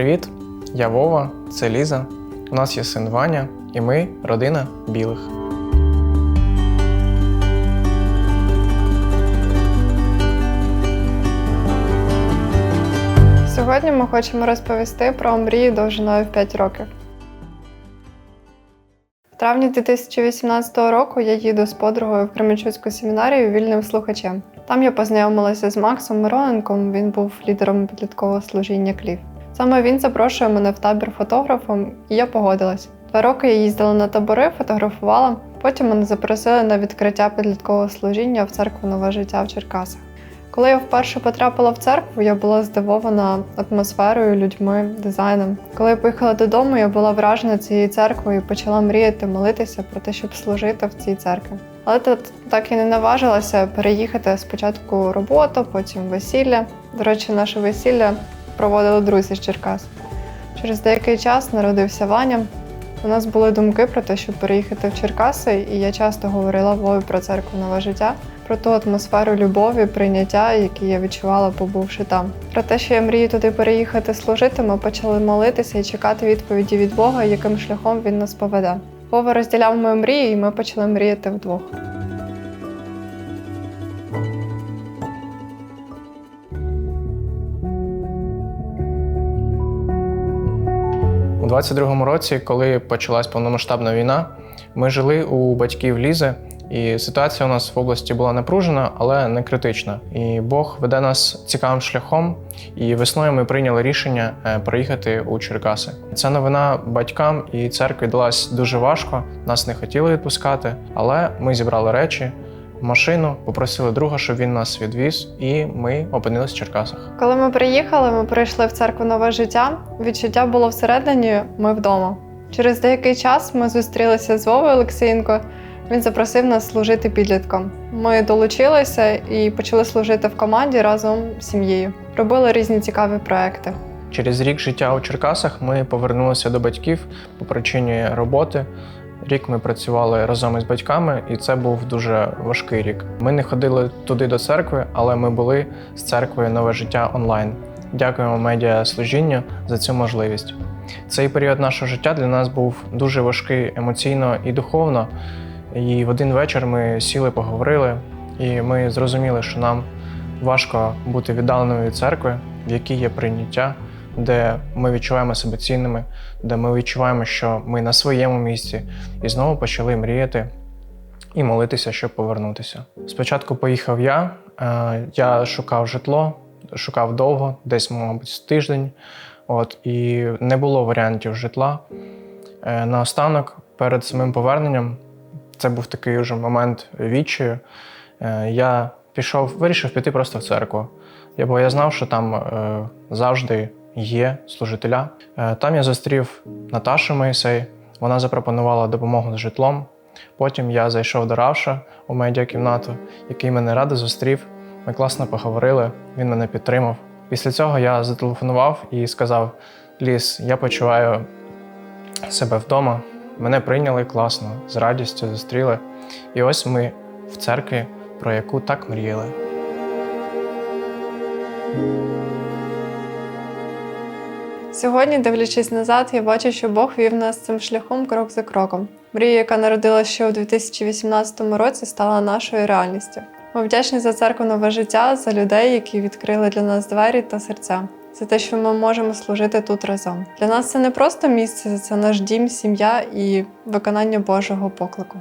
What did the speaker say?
привіт! Я Вова, це Ліза. У нас є син Ваня, і ми родина білих. Сьогодні ми хочемо розповісти про мрію довжиною в 5 років. В травні 2018 року я їду з подругою в Кременчуцьку семінарію вільним слухачем. Там я познайомилася з Максом Мироненком, він був лідером підліткового служіння Клів. Саме він запрошує мене в табір фотографом, і я погодилась. Два роки я їздила на табори, фотографувала. Потім мене запросили на відкриття підліткового служіння в церкву Нове життя в Черкасах. Коли я вперше потрапила в церкву, я була здивована атмосферою, людьми, дизайном. Коли я поїхала додому, я була вражена цією церквою і почала мріяти, молитися про те, щоб служити в цій церкві. Але тут так і не наважилася переїхати спочатку роботу, потім весілля. До речі, наше весілля проводили друзі з Черкас. Через деякий час народився Ваня. У нас були думки про те, щоб переїхати в Черкаси, і я часто говорила Вові про церкву нове життя, про ту атмосферу любові, прийняття, які я відчувала, побувши там. Про те, що я мрію туди переїхати служити, ми почали молитися і чекати відповіді від Бога, яким шляхом він нас поведе. Вова розділяв мою мрію, і ми почали мріяти вдвох. 22-му році, коли почалась повномасштабна війна, ми жили у батьків Лізи, і ситуація у нас в області була напружена, але не критична. І Бог веде нас цікавим шляхом. І весною ми прийняли рішення е, переїхати у Черкаси. Ця новина батькам і церкві далась дуже важко. Нас не хотіли відпускати, але ми зібрали речі. Машину попросили друга, щоб він нас відвіз, і ми опинились в Черкасах. Коли ми приїхали, ми прийшли в церкву нове життя. Відчуття було всередині, ми вдома. Через деякий час ми зустрілися з Вовою Олексієнко. Він запросив нас служити підліткам. Ми долучилися і почали служити в команді разом з сім'єю. Робили різні цікаві проекти. Через рік життя у Черкасах ми повернулися до батьків по причині роботи. Рік ми працювали разом із батьками, і це був дуже важкий рік. Ми не ходили туди до церкви, але ми були з церквою нове життя онлайн. Дякуємо медіа служінню за цю можливість. Цей період нашого життя для нас був дуже важкий емоційно і духовно. І в один вечір ми сіли, поговорили, і ми зрозуміли, що нам важко бути віддаленими від церкви, в якій є прийняття, де ми відчуваємо себе цінними, де ми відчуваємо, що ми на своєму місці, і знову почали мріяти і молитися, щоб повернутися. Спочатку поїхав я, е, я шукав житло, шукав довго, десь, мабуть, тиждень. От, і не було варіантів житла. Е, Наостанок, перед самим поверненням, це був такий вже момент відчаю. Е, Я пішов, вирішив піти просто в церкву. Бо я знав, що там завжди є служителя. Е, Там я зустрів Наташу Моїсей. Вона запропонувала допомогу з житлом. Потім я зайшов до Равша у медіакімнату, який мене радо зустрів. Ми класно поговорили, він мене підтримав. Після цього я зателефонував і сказав: Ліс, я почуваю себе вдома. Мене прийняли класно, з радістю зустріли. І ось ми в церкві, про яку так мріяли. Сьогодні, дивлячись назад, я бачу, що Бог вів нас цим шляхом крок за кроком. Мрія, яка народилася ще у 2018 році, стала нашою реальністю. Ми вдячні за церкву нове життя, за людей, які відкрили для нас двері та серця, за те, що ми можемо служити тут разом. Для нас це не просто місце, це наш дім, сім'я і виконання Божого поклику.